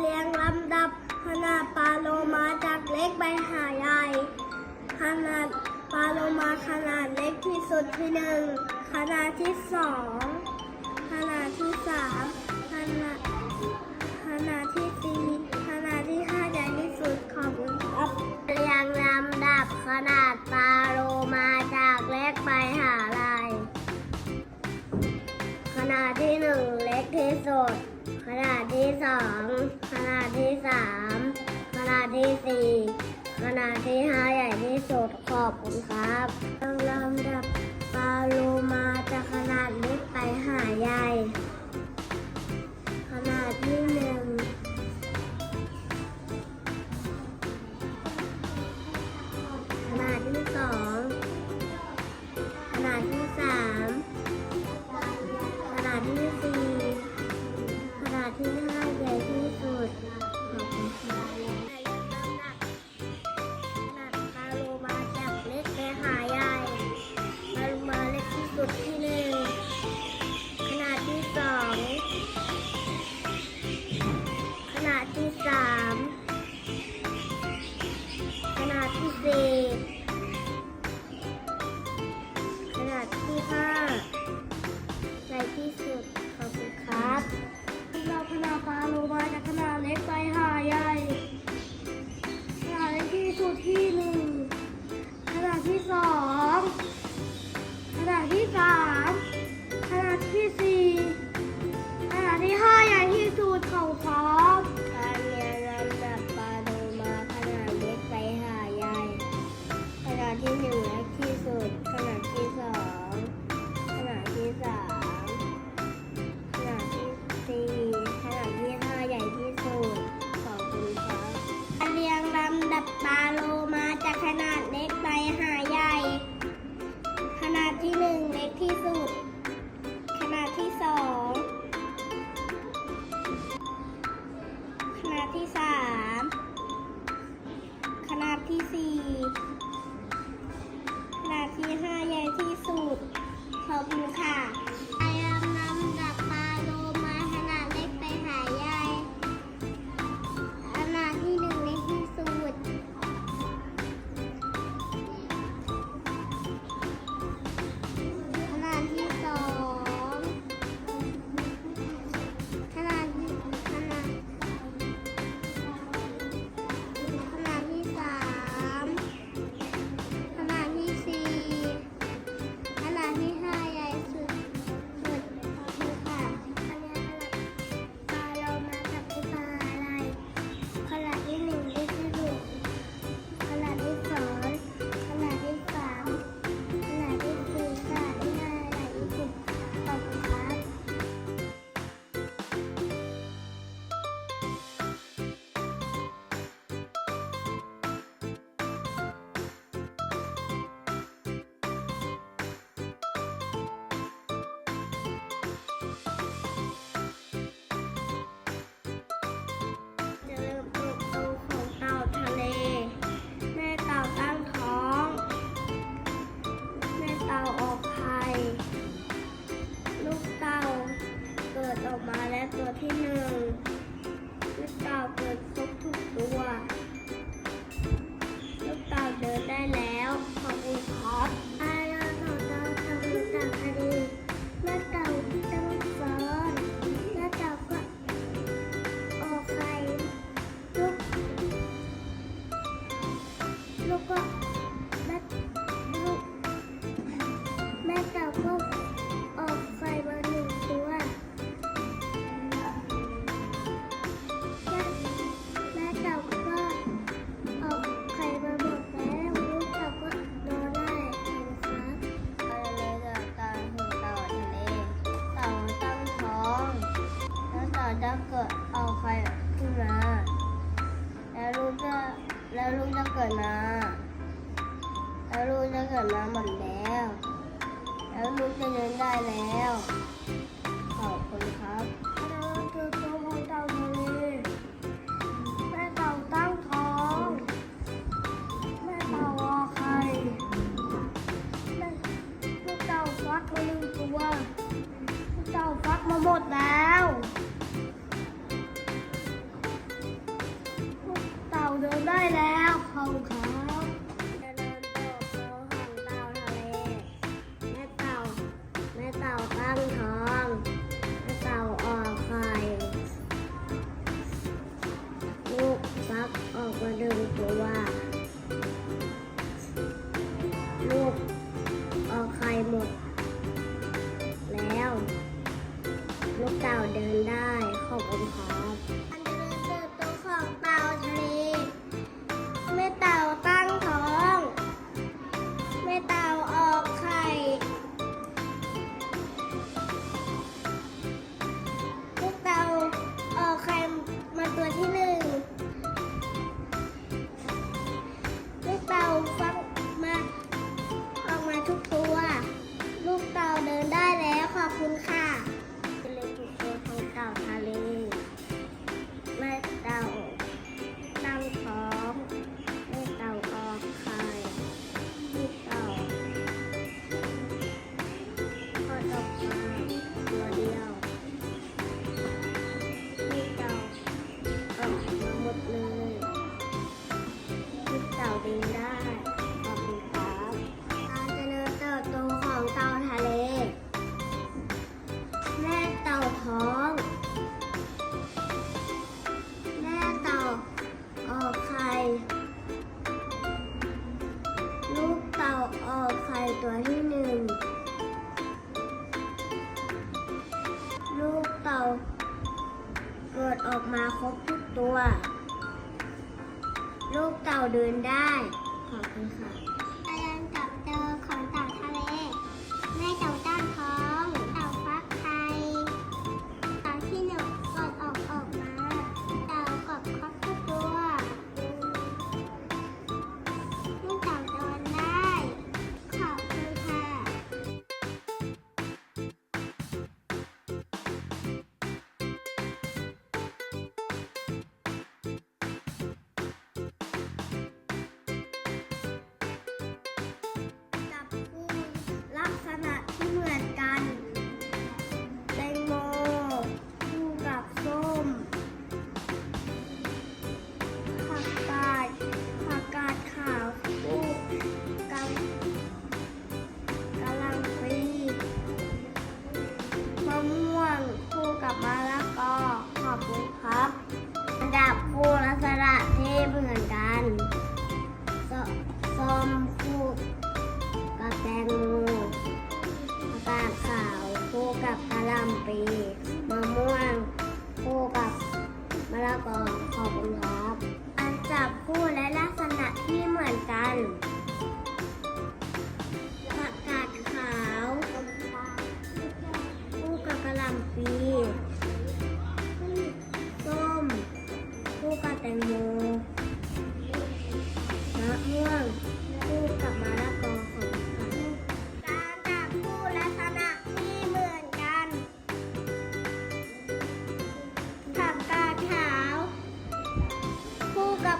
เลี้ยงลำดับขนาดปลาโลมาจากเล็กไปหาใหญ่ขนาดปลาโลมาขนาดเล็กที่สุดที่หนึ่งขนาดที่สองขนาดที่สามขนาดขนาดที่สี่ขนาดที่ห้าใหญ่ที่สุดของอุณครับเรียงลำดับขนาดปลาโล นาดที่หนึ่งเล็กที่สุดขนาดที่สองขนาดที่สามขนาดที่สี่ขนาดที่ห้าใหญ่ที่สุดขอบคุณครับเริ่มลำดับปลาลูมาจากขนาดเล็กไปหาใหญ่ ถ้าเกิดเอาใครขึ้นมาแล้วลูกจะแล้วลูกจะเกิดมาแล้วลูกจะเกิดมาหมดแล้ว แล้วลูกจะเดินได้แล้วขอบคุณ อเดินตบโตของเต่าทะเล แม่เต่า แม่เต่าตั้งท้อง แม่เต่าออกไข่ลูกฟักออกมาดึงตัวลูกออกไข่หมด เกิดออกมาครบทุกตัว ลูกเต่าเดินได้ ขอบคุณค่ะ Cặp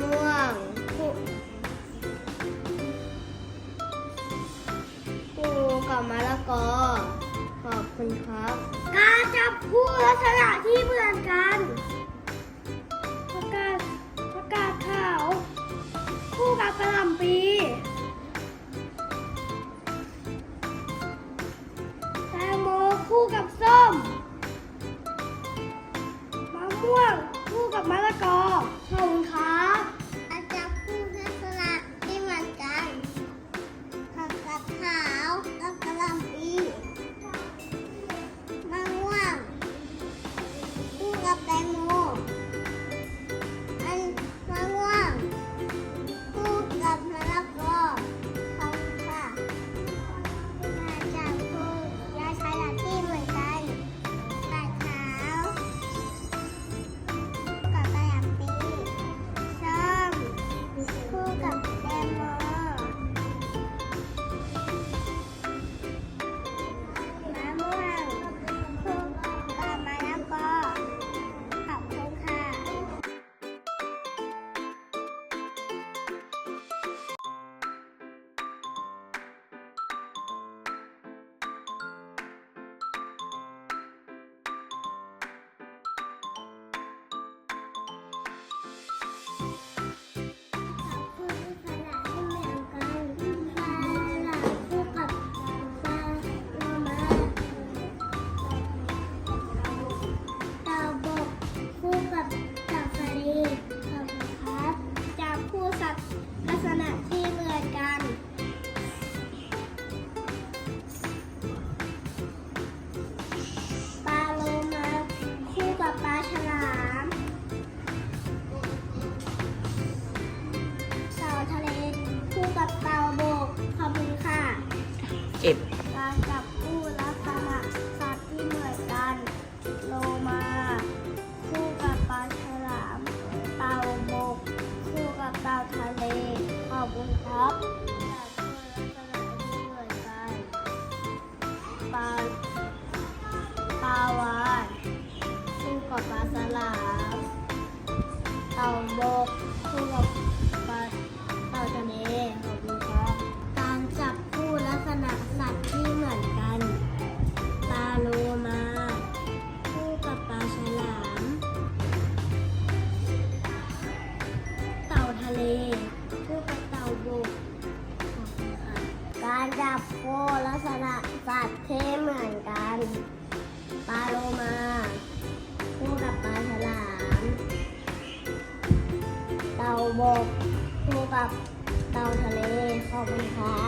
ม่วงปูกับมะละกอ ขอบคุณครับ การจับคู่ลักษณะที่เหมือนกันประกาศประกาศขาว คู่กับกระหล่ำปีแตงโมคู่กับส้มมะม่วงคู่กับมะละกอขอบคุณครับ เตาทะเลขอบคุณครับ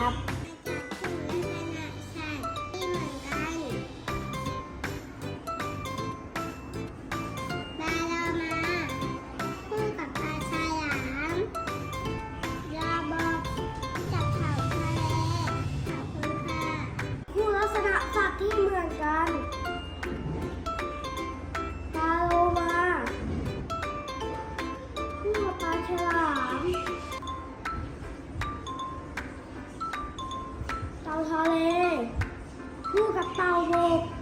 vua gặp tàu rồi.